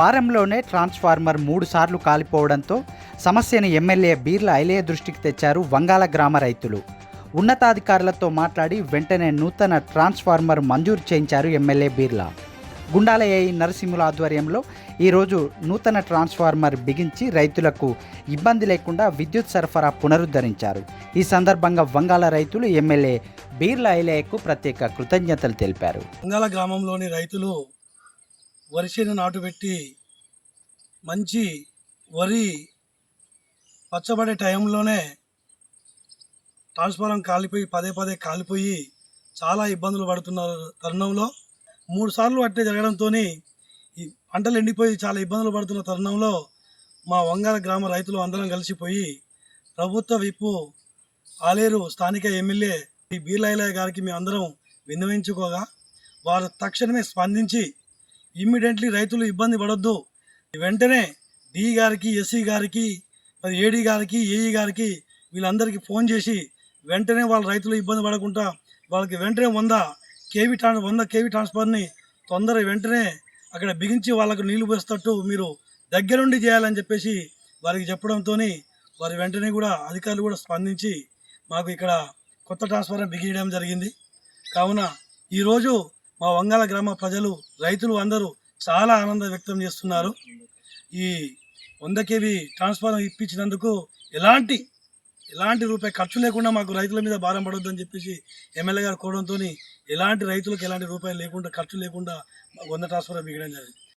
వారంలోనే ట్రాన్స్ఫార్మర్ మూడు సార్లు కాలిపోవడంతో సమస్యను ఎమ్మెల్యే బీర్ల ఐలయ్య దృష్టికి తెచ్చారు వంగాల గ్రామ రైతులు. ఉన్నతాధికారులతో మాట్లాడి వెంటనే నూతన ట్రాన్స్ఫార్మర్ మంజూరు చేయించారు ఎమ్మెల్యే బీర్లా. గుండాల ఏఐ నరసింహుల ఆధ్వర్యంలో ఈరోజు నూతన ట్రాన్స్ఫార్మర్ బిగించి రైతులకు ఇబ్బంది లేకుండా విద్యుత్ సరఫరా పునరుద్ధరించారు. ఈ సందర్భంగా వంగాల రైతులు ఎమ్మెల్యే బీర్ల ఐలయ్యకు ప్రత్యేక కృతజ్ఞతలు తెలిపారు. వంగాల గ్రామంలోని రైతులు వరిసేను నాటుపెట్టి మంచి వరి పచ్చబడే టైంలోనే ట్రాన్స్ఫారం కాలిపోయి పదే పదే కాలిపోయి చాలా ఇబ్బందులు పడుతున్న తరుణంలో మూడు సార్లు అట్టే జరగడంతో ఈ పంటలు ఎండిపోయి చాలా ఇబ్బందులు పడుతున్న తరుణంలో మా వంగాల గ్రామ రైతులు అందరం కలిసిపోయి ప్రభుత్వ విప్పు ఆలేరు స్థానిక ఎమ్మెల్యే ఈ బీర్లైలయ్య గారికి మేము అందరం విన్నవించుకోగా వారు తక్షణమే స్పందించి ఇమ్మీడియట్లీ రైతులు ఇబ్బంది పడొద్దు వెంటనే డి గారికి ఎస్సీ గారికి మరి ఏడీ గారికి ఏఈ గారికి వీళ్ళందరికీ ఫోన్ చేసి వెంటనే వాళ్ళ రైతులు ఇబ్బంది పడకుండా వాళ్ళకి వెంటనే వంద కేవీ ట్రాన్ వంద కేవీ ట్రాన్స్ఫర్ని తొందర వెంటనే అక్కడ బిగించి వాళ్ళకు నీళ్ళు పోసేటట్టు మీరు దగ్గరుండి చేయాలని చెప్పేసి వారికి చెప్పడంతో వారి వెంటనే కూడా అధికారులు కూడా స్పందించి మాకు ఇక్కడ కొత్త ట్రాన్స్ఫార్మర్ బిగించడం జరిగింది. కావున ఈరోజు మా వంగాల గ్రామ ప్రజలు రైతులు అందరూ చాలా ఆనందం వ్యక్తం చేస్తున్నారు. ఈ వంద కేవీ ట్రాన్స్ఫార్మర్ ఇప్పించినందుకు ఎలాంటి ఎలాంటి రూపాయి ఖర్చు లేకుండా మాకు రైతుల మీద భారం పడొద్దని చెప్పేసి ఎమ్మెల్యే గారు కోవడంతో ఎలాంటి రైతులకు ఎలాంటి రూపాయలు లేకుండా ఖర్చు లేకుండా వంద ట్రాన్స్ఫార్మర్ మిగడం జరిగింది.